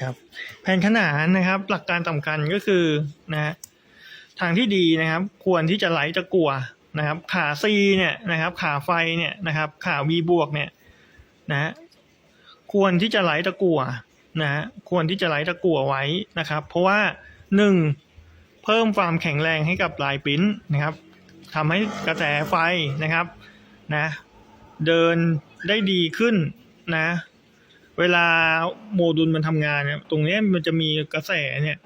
ครับแผนขนานนะครับ หลักการสำคัญก็คือนะฮะทางที่ดีนะครับ ควรที่จะไหลตะกัวนะครับ ขา C เนี่ยนะครับ ขาไฟเนี่ยนะครับ ขา V บวกเนี่ยนะฮะควรที่จะไหลตะกัวนะฮะควรที่จะไหลตะกัวไว้นะครับ เพราะว่าหนึ่งเพิ่มความแข็งแรงให้กับลายปิ้นนะครับทำให้กระแสไฟนะครับนะเดินได้ดีขึ้นนะ เวลาโมดูลมันทำงานเนี่ยตรงนี้มันจะมีกระแสเนี่ย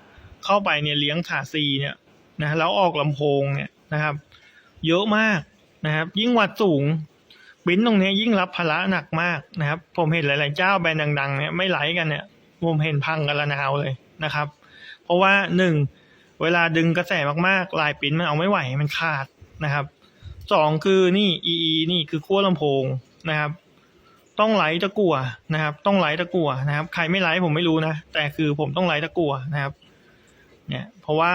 เข้าไปเนี่ยเลี้ยงขาซีเนี่ยนะแล้วออกลำโพงเนี่ยนะครับ เยอะมากนะครับ ยิ่งวัดสูงปิ้นตรงนี้ยิ่งรับภาระหนักมากนะครับ ผมเห็นหลาย ๆ เจ้าแบรนด์ดัง ๆ เนี่ยไม่ไหลกันเนี่ยผมเห็นพังกันละนาวเลยนะครับ เพราะว่าหนึ่งเวลาดึงกระแสมากๆลายปิ้นมันเอาไม่ไหวมันขาดนะครับสองคือนี่ EE นี่คือขั้วลำโพงนะครับ ต้องไหลตะกัวนะครับ ต้องไหลตะกัวนะครับ ใครไม่ไหลผมไม่รู้นะ แต่คือผมต้องไหลตะกัวนะครับ เนี่ย เพราะว่า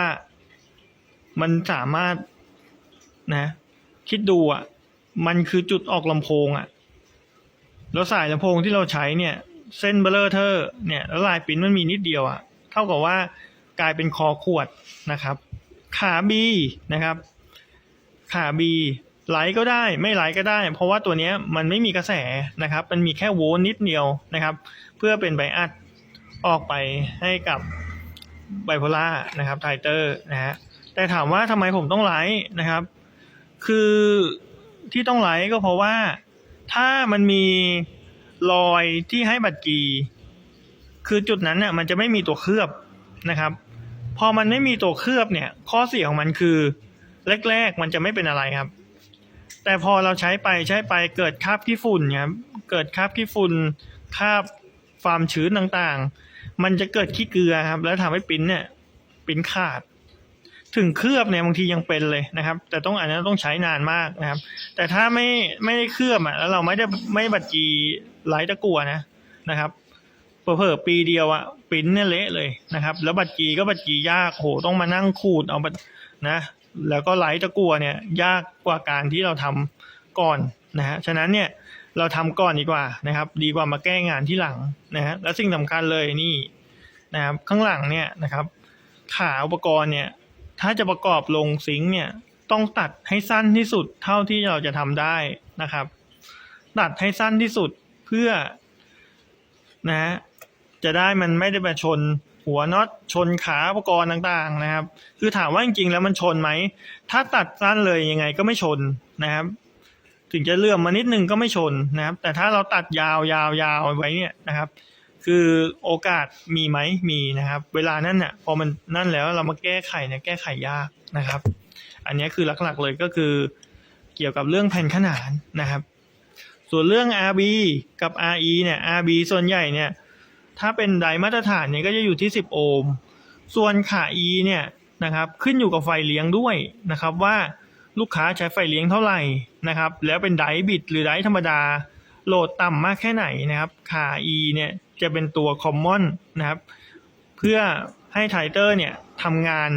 มันสามารถนะ คิดดูอะ มันคือจุดออกลำโพงอะ แล้วสายลำโพงที่เราใช้เนี่ย เส้นเบลเลอร์เทอร์ เนี่ย แล้วลายปิ้นมันมีนิดเดียวอะ เท่ากับว่ากลายเป็นคอขวดนะครับ ขาบีนะครับ ขาบี ไหลก็ได้ไม่ไหลก็ได้ เพราะว่าตัวนี้มันไม่มีกระแสนะครับ มันมีแค่โวลต์นิดเดียวนะครับ เพื่อเป็นไบอัดออกไปให้กับไบโพล่านะครับไทเตอร์นะฮะแต่ถามว่าทำไมผมต้องไลท์นะครับ คือที่ต้องไลท์ก็เพราะว่าถ้ามันมีรอยที่ให้บัตรกี คือจุดนั้นเนี่ยมันจะไม่มีตัวเคลือบนะครับ พอมันไม่มีตัวเคลือบเนี่ย ข้อเสียของมันคือ แรก ๆ มันจะไม่เป็นอะไรครับ แต่พอเราใช้ไปใช้ไปเกิดคราบขี้ฝุ่นครับเกิดคราบขี้ฝุ่นคราบความชื้นต่างๆ มันจะเกิดขี้เกลือครับ แล้วทำให้ปิ้นเนี่ยปิ้นขาด ถึงเคลือบเนี่ยบางทียังเป็นเลยนะครับ แต่ต้องอันนั้นต้องใช้นานมากนะครับ แต่ถ้าไม่ไม่ได้เคลือบอะแล้วเราไม่ได้ไม่บัดจีไร้ตะกัวนะนะครับเผลอปีเดียวอะปิ้นเนี่ยเละเลยนะครับ แล้วบัดจีก็บัดจียากโหต้องมานั่งขูดเอาบัดนะ แล้วก็ไลท์ตะกัวเนี่ยยากกว่าการที่เราทำก่อนนะฮะฉะนั้นเนี่ยเราทำก่อนดีกว่านะครับ ดีกว่ามาแก้งานที่หลังนะฮะและสิ่งสำคัญเลยนี่นะครับข้างหลังเนี่ยนะครับ ขาอุปกรณ์เนี่ยถ้าจะประกอบลงซิงเนี่ยต้องตัดให้สั้นที่สุดเท่าที่เราจะทำได้นะครับ ตัดให้สั้นที่สุดเพื่อนะฮะจะได้มันไม่ได้มาชน หัวน็อตชนขาอุปกรณ์ต่างๆนะครับ คือถามว่าจริงๆแล้วมันชนไหม ถ้าตัดสั้นเลยยังไงก็ไม่ชนนะครับ ถึงจะเลื่อมมานิดนึงก็ไม่ชนนะครับ แต่ถ้าเราตัดยาวยาวยาวไว้เนี่ยนะครับ คือโอกาสมีไหมมีนะครับ เวลานั้นน่ะพอมันนั่นแล้วเรามาแก้ไขเนี่ยแก้ไขยากนะครับ อันนี้คือหลักๆเลยก็คือเกี่ยวกับเรื่องแผ่นขนานนะครับ ส่วนเรื่อง RB กับ RE เนี่ย RB ส่วนใหญ่เนี่ย ถ้าเป็นไดมาตรฐานเนี่ยก็จะอยู่ที่ 10 โอห์ม ส่วนขา E เนี่ยนะครับขึ้นอยู่กับไฟเลี้ยงด้วยนะครับว่าลูกค้าใช้ไฟเลี้ยงเท่าไหร่นะครับแล้วเป็นไดบิดหรือไดธรรมดาโหลดต่ำมากแค่ไหนนะครับขา E เนี่ยจะเป็นตัวคอมมอนนะครับเพื่อให้ไทเตอร์เนี่ยทำงาน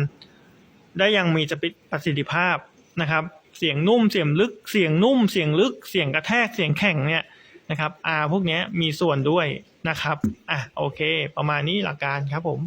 ได้อย่างมีประสิทธิภาพนะครับเสียงนุ่มเสียงลึกเสียงนุ่มเสียงลึกเสียงกระแทกเสียงแข็งเนี่ยนะครับ R พวกนี้มีส่วนด้วย นะครับ อะโอเค ประมาณนี้หลักการครับผม